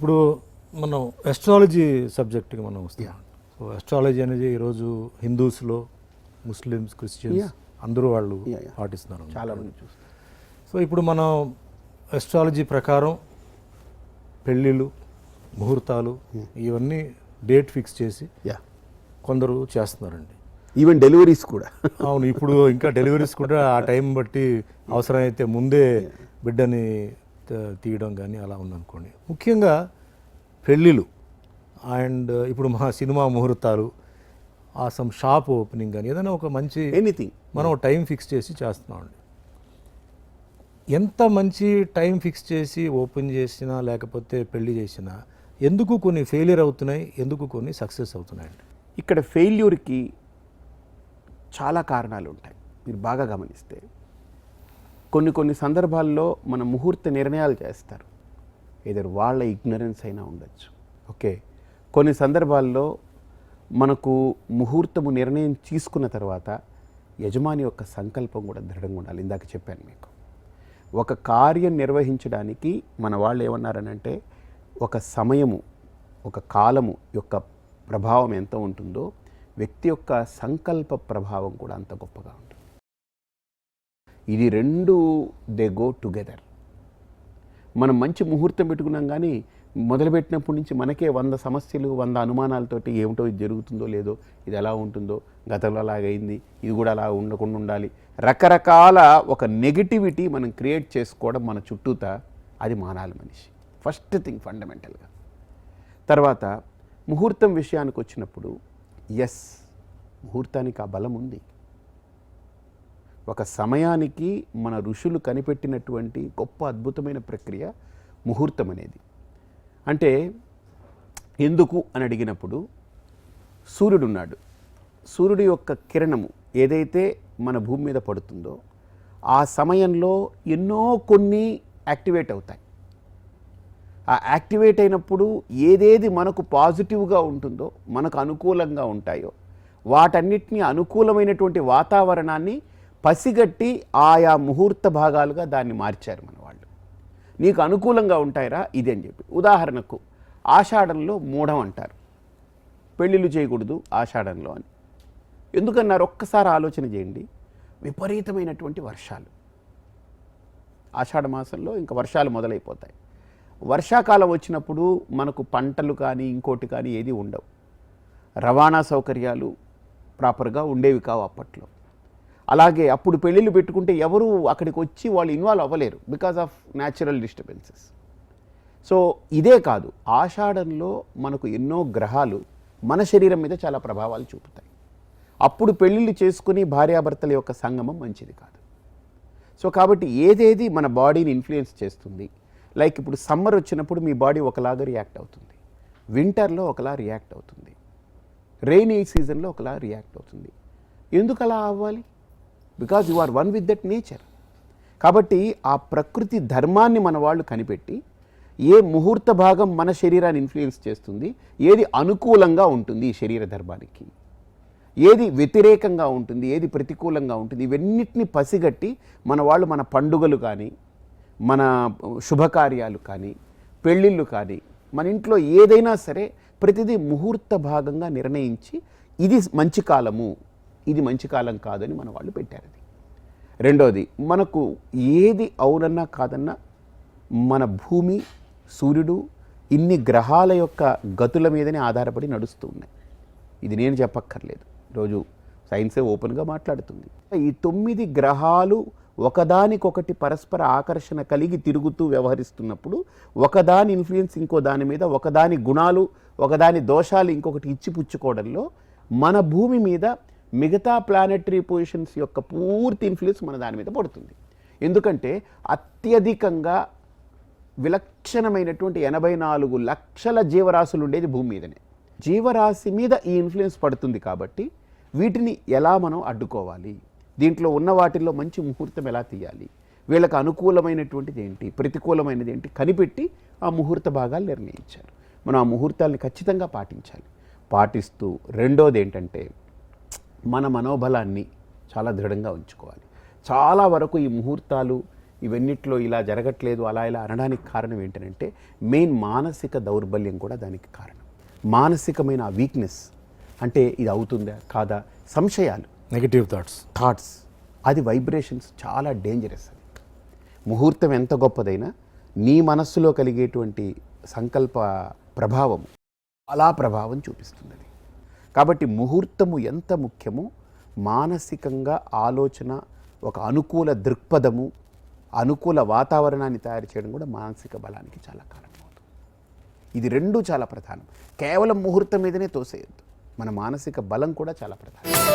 ఇప్పుడు మనం ఎస్ట్రాలజీ సబ్జెక్ట్కి మనం వస్తాం. సో ఎస్ట్రాలజీ అనేది ఈరోజు హిందూస్లో ముస్లిమ్స్ క్రిస్టియన్స్. అందరూ వాళ్ళు. పాటిస్తున్నారు. చాలా మంది చూస్తారు. సో ఇప్పుడు మనం ఎస్ట్రాలజీ ప్రకారం పెళ్ళిళ్ళు ముహూర్తాలు ఇవన్నీ డేట్ ఫిక్స్ చేసి యా కొందరు చేస్తున్నారండి. ఈవెన్ డెలివరీస్ కూడా. అవును ఇప్పుడు ఇంకా డెలివరీస్ కూడా ఆ టైం బట్టి అవసరమైతే ముందే బిడ్డని తీయడం కానీ అలా ఉందనుకోండి. ముఖ్యంగా పెళ్ళిళ్ళు అండ్ ఇప్పుడు మా సినిమా ముహూర్తాలు ఆ సమ్ షాప్ ఓపెనింగ్ కానీ ఏదైనా ఒక మంచి ఎనీథింగ్ మనం టైం ఫిక్స్ చేసి చేస్తున్నామండి. ఎంత మంచి టైం ఫిక్స్ చేసి ఓపెన్ చేసినా లేకపోతే పెళ్ళి చేసినా ఎందుకు కొన్ని ఫెయిలియర్ అవుతున్నాయి ఎందుకు కొన్ని సక్సెస్ అవుతున్నాయండి? ఇక్కడ ఫెయిల్యూర్కి చాలా కారణాలు ఉంటాయి మీరు బాగా గమనిస్తే కొన్ని కొన్ని సందర్భాల్లో మన ముహూర్త నిర్ణయాలు చేస్తారు. ఏదో వాళ్ళ ఇగ్నరెన్స్ అయినా ఉండొచ్చు. ఓకే? కొన్ని సందర్భాల్లో మనకు ముహూర్తము నిర్ణయం తీసుకున్న తర్వాత యజమాని యొక్క సంకల్పం కూడా దృఢంగా ఉండాలి. ఇందాక చెప్పాను మీకు. ఒక కార్యం నిర్వహించడానికి మన వాళ్ళు ఏమన్నారనంటే ఒక సమయము ఒక కాలము యొక్క ప్రభావం ఎంత ఉంటుందో వ్యక్తి యొక్క సంకల్ప ప్రభావం కూడా అంత గొప్పగా ఉంటుంది. ఇది రెండు దే గో టుగెదర్ మనం మంచి ముహూర్తం పెట్టుకున్నాం కానీ మొదలుపెట్టినప్పటి నుంచి మనకే వంద సమస్యలు వంద అనుమానాలతోటి ఏమిటో ఇది జరుగుతుందో లేదో ఇది ఎలా ఉంటుందో గతంలో అలాగైంది ఇది కూడా అలా ఉండకుండా ఉండాలి. రకరకాల ఒక నెగిటివిటీ మనం క్రియేట్ చేసుకోవడం మన చుట్టూత అది మానాలి మనిషి. ఫస్ట్ థింగ్ ఫండమెంటల్గా తర్వాత ముహూర్తం విషయానికి వచ్చినప్పుడు ఎస్ ముహూర్తానికి ఆ బలం ఉంది. ఒక సమయానికి మన ఋషులు కనిపెట్టినటువంటి గొప్ప అద్భుతమైన ప్రక్రియ ముహూర్తం అనేది. అంటే ఎందుకు అని అడిగినప్పుడు సూర్యుడు ఉన్నాడు. సూర్యుడి యొక్క కిరణము ఏదైతే మన భూమి మీద పడుతుందో ఆ సమయంలో ఎన్నో కొన్ని యాక్టివేట్ అవుతాయి. ఆ యాక్టివేట్ అయినప్పుడు ఏదేది మనకు పాజిటివ్గా ఉంటుందో మనకు అనుకూలంగా ఉంటాయో వాటన్నిటిని అనుకూలమైనటువంటి వాతావరణాన్ని పసిగట్టి ఆయా ముహూర్త భాగాలుగా దాన్ని మార్చారు మన వాళ్ళు. నీకు అనుకూలంగా ఉంటాయిరా ఇది అని చెప్పి. ఉదాహరణకు ఆషాఢంలో మూఢం అంటారు. పెళ్ళిళ్ళు చేయకూడదు ఆషాఢంలో అని. ఎందుకన్నారు? ఒక్కసారి ఆలోచన చేయండి. విపరీతమైనటువంటి వర్షాలు. ఆషాఢ మాసంలో ఇంకా వర్షాలు మొదలైపోతాయి. వర్షాకాలం వచ్చినప్పుడు మనకు పంటలు కానీ ఇంకోటి కానీ ఏది ఉండవు. రవాణా సౌకర్యాలు ప్రాపర్గా ఉండేవి కావు అప్పట్లో. అలాగే అప్పుడు పెళ్ళిళ్ళు పెట్టుకుంటే ఎవరు అక్కడికి వచ్చి వాళ్ళు involve అవ్వలేరు because of natural disturbances so ఇదే కాదు ఆషాఢంలో మనకు ఎన్నో గ్రహాలు మన శరీరం మీద చాలా ప్రభావాలు చూపుతాయి. అప్పుడు పెళ్ళిళ్ళు చేసుకుని భార్యాభర్తల యొక్క సంగమం మంచిది కాదు. సో కాబట్టి ఏదేది మన బాడీని ఇన్ఫ్లుయెన్స్ చేస్తుంది లైక్ ఇప్పుడు సమ్మర్ వచ్చినప్పుడు మీ బాడీ ఒకలాగా రియాక్ట్ అవుతుంది. వింటర్లో ఒకలా రియాక్ట్ అవుతుంది. రెయినీ సీజన్లో ఒకలా రియాక్ట్ అవుతుంది. ఎందుకు అలా అవ్వాలి? Because you are one with that nature కాబట్టి ఆ ప్రకృతి ధర్మాన్ని మన వాళ్ళు కనిపెట్టి ఏ ముహూర్త భాగం మన శరీరాన్ని ఇన్ఫ్లుయెన్స్ చేస్తుంది ఏది అనుకూలంగా ఉంటుంది ఈ శరీర ధర్మానికి. ఏది వ్యతిరేకంగా ఉంటుంది ఏది ప్రతికూలంగా ఉంటుంది ఇవన్నిటిని పసిగట్టి మన వాళ్ళు మన పండుగలు కానీ మన శుభకార్యాలు కానీ పెళ్ళిళ్ళు కానీ మన ఇంట్లో ఏదైనా సరే ప్రతిదీ ముహూర్త భాగంగా నిర్ణయించి ఇది మంచి కాలము. ఇది మంచి కాలం కాదని మన వాళ్ళు పెట్టారు అది. రెండోది మనకు ఏది అవునన్నా కాదన్నా మన భూమి సూర్యుడు ఇన్ని గ్రహాల యొక్క గతుల మీదనే ఆధారపడి నడుస్తూ ఉన్నాయి. ఇది నేను చెప్పక్కర్లేదు. రోజు సైన్సే ఓపెన్గా మాట్లాడుతుంది. ఈ తొమ్మిది గ్రహాలు ఒకదానికొకటి పరస్పర ఆకర్షణ కలిగి తిరుగుతూ వ్యవహరిస్తున్నప్పుడు ఒకదాని ఇన్ఫ్లుయెన్స్ ఇంకో దాని మీద ఒకదాని గుణాలు ఒకదాని దోషాలు ఇంకొకటి ఇచ్చిపుచ్చుకోవడంలో మన భూమి మీద మిగతా ప్లానెటరీ పొజిషన్స్ యొక్క పూర్తి ఇన్ఫ్లుయెన్స్ మన దాని మీద పడుతుంది. ఎందుకంటే అత్యధికంగా విలక్షణమైనటువంటి ఎనభై నాలుగు లక్షల జీవరాశులు ఉండేది భూమి మీదనే. జీవరాశి మీద ఈ ఇన్ఫ్లుయెన్స్ పడుతుంది కాబట్టి వీటిని ఎలా మనం అడ్డుకోవాలి? దీంట్లో ఉన్న వాటిల్లో మంచి ముహూర్తం ఎలా తీయాలి? వీళ్ళకి అనుకూలమైనటువంటిది ఏంటి? ప్రతికూలమైనది ఏంటి? కనిపెట్టి ఆ ముహూర్త భాగాలు నిర్ణయించారు. మనం ఆ ముహూర్తాల్ని ఖచ్చితంగా పాటించాలి. పాటిస్తూ రెండోది ఏంటంటే మన మనోబలాన్ని చాలా దృఢంగా ఉంచుకోవాలి. చాలా వరకు ఈ ముహూర్తాలు ఇవన్నిట్లో ఇలా జరగట్లేదు అలా ఇలా అనడానికి కారణం ఏంటంటే మెయిన్ మానసిక దౌర్బల్యం కూడా దానికి కారణం. మానసికమైన వీక్నెస్ అంటే ఇది అవుతుందా కాదా? సంశయాలు. నెగిటివ్ థాట్స్ థాట్స్ అది వైబ్రేషన్స్ చాలా డేంజరస్ అది. ముహూర్తం ఎంత గొప్పదైనా నీ మనస్సులో కలిగేటువంటి సంకల్ప ప్రభావం అలా ప్రభావం చూపిస్తుంది అది కాబట్టి ముహూర్తము ఎంత ముఖ్యమో? మానసికంగా ఆలోచన ఒక అనుకూల దృక్పథము అనుకూల వాతావరణాన్ని తయారు చేయడం కూడా మానసిక బలానికి చాలా కారణమవుతుంది. ఇది రెండూ చాలా ప్రధానం. కేవలం ముహూర్తం మీదనే తోసేయద్దు. మన మానసిక బలం కూడా చాలా ప్రధానం.